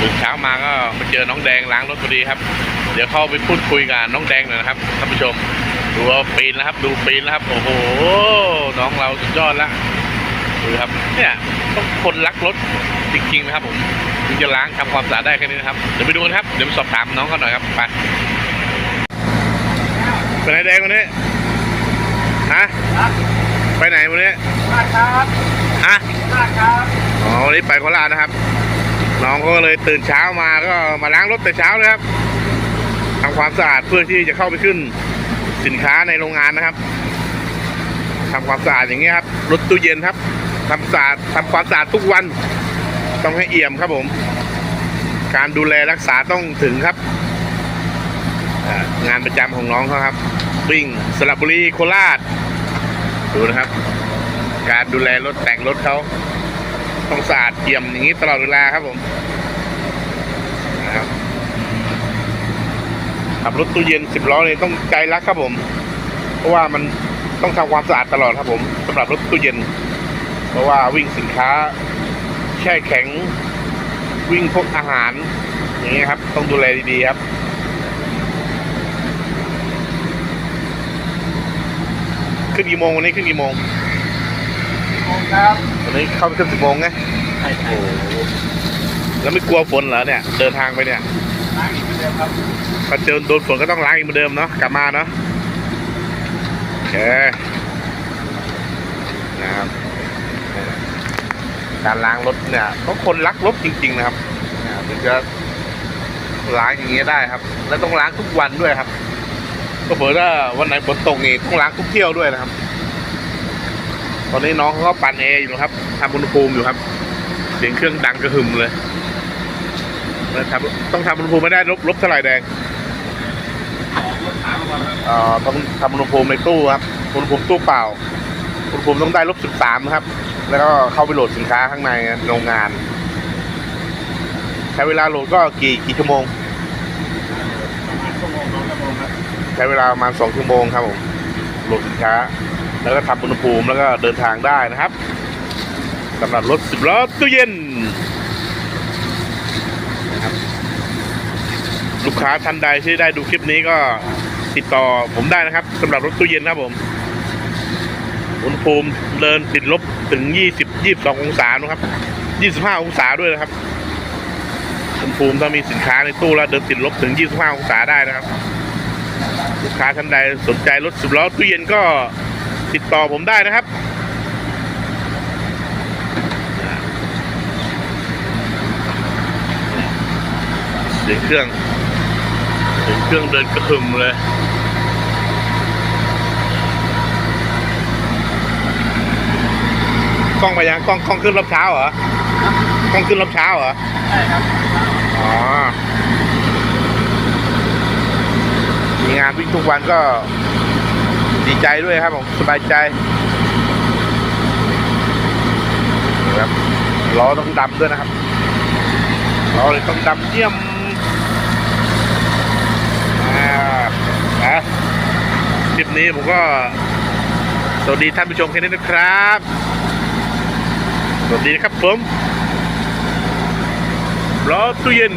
ตื่นเช้ามาก็มาเจอน้องแดงล้างรถพอดีครับ เดี๋ยวเข้าไปพูดคุยกับน้องแดงหน่อยนะครับท่านผู้ชม ดูว่าปีนนะครับ ดูปีนนะครับ โอ้โห น้องเราสุดยอดละดูครับ เนี่ยต้องคนรักรถจริงๆนะครับผมถึงจะล้างทำความสะอาดได้แค่นี้นะครับ เดี๋ยวไปดูกันครับ เดี๋ยวไปสอบถามน้องกันหน่อยครับ ไปไปไหนแดงวันนี้ ฮะ ไปไหนวันนี้มาครับฮะมาครับ อ๋อ วันนี้ไปโคราชนะครับ น้องก็เลยตื่นเช้ามาก็มาล้างรถแต่เช้าเลยครับทำความสะอาดเพื่อที่จะเข้าไปขึ้นสินค้าในโรงงานนะครับทำความสะอาดอย่างนี้ครับรถตู้เย็นครับทำสะอาดทำความสะอาดทุกวัน ต้องให้เอี่ยมครับผม การดูแลรักษาต้องถึงครับ งานประจำของน้องเขาครับวิ่งสระบุรีโคราชดูนะครับ การดูแลรถแต่งรถเขา ต้องสะอาดเอี่ยมอย่างนี้ตลอดเวลาครับผมนะครับขับรถตู้เย็นสิบล้อเนี่ยต้องใจรักครับผม เพราะว่ามันต้องทำความสะอาดตลอดครับผมสำหรับรถตู้เย็น เพราะว่าวิ่งสินค้า แช่แข็ง วิ่งพวกอาหาร อย่างนี้ครับ ต้องดูแลดีๆครับขึ้นกี่โมงวันนี้ขึ้นกี่โมงขอบครับ วันนี้เข้าไปขึ้นสิบโมงไงใช่ครับแล้วไม่กลัวฝนเหรอเนี่ย เดินทางไปเนี่ยล้างอีกเหมือนเดิมครับพอเจอโดนฝนก็ต้องล้างอีกเหมือนเดิมเนาะกลับมาเนาะโอเคนะครับการล้างรถเนี่ยต้องคนรักรถจริงๆนะครับนะครับถึงจะล้างอย่างเงี้ยได้ครับ แล้วต้องล้างทุกวันด้วยครับ ก็เผื่อว่าวันไหนฝนตกนี่ต้องล้างทุกเที่ยวด้วยนะครับ ตอนนี้น้องเขาก็ปั่นแอร์อยู่นะครับทำอุณหภูมิอยู่ครับ เสียงเครื่องดังกระหึ่มเลยลต้องทำอุณหภูมิไม่ได้ลบลบเท่าไหร่แดงอ่อต้องทำอุณหภูมิในตู้ครับอุณหภูมิตู้เปล่าอุณหภูมิต้องได้ลบสิบสามครับ แล้วก็เข้าไปโหลดสินค้าข้างในโรงงาน ใช้เวลาโหลดก็กี่กี่ชั่วโมงใช้เวลาประมาณสองชั่วโมงครับผมโหลดสินค้า แล้วก็ทำอุณหภูมิแล้วก็เดินทางได้นะครับสำหรับรถสิบล้อตู้เย็นนะครับลูกค้าท่านใดที่ได้ดูคลิปนี้ก็ติดต่อผมได้นะครับสำหรับรถตู้เย็นครับผมอุณหภูมิเดินติดลบถึงยี่สิบยี่สิบสององศานะครับยี่สิบห้าองศาด้วยนะครับ อุณหภูมิถ้ามีสินค้าในตู้แล้วเดินติดลบถึงยี่สิบห้าองศาได้นะครับ ลูกค้าท่านใดสนใจรถสิบล้อตู้เย็นก็ ติดต่อผมได้นะครับ เสียงเครื่อง เสียงเครื่องเดินกระหึ่มเลยกล้องไปยังกล้องกล้องขึ้นรอบเช้าเหรอกล้องขึ้นรอบเช้าเหรอใช่ครับอ๋อมีงานวิ่งทุกวันก็ ดีใจด้วยครับผมสบายใจนะครับล้อต้องดำด้วยนะครับล้อเลยต้องดำเยี่ยมอ่านะคลิปนี้ผมก็สวัสดีท่านผู้ชมแค่นี้นะครับ สวัสดีนะครับผมล้อตู้เย็น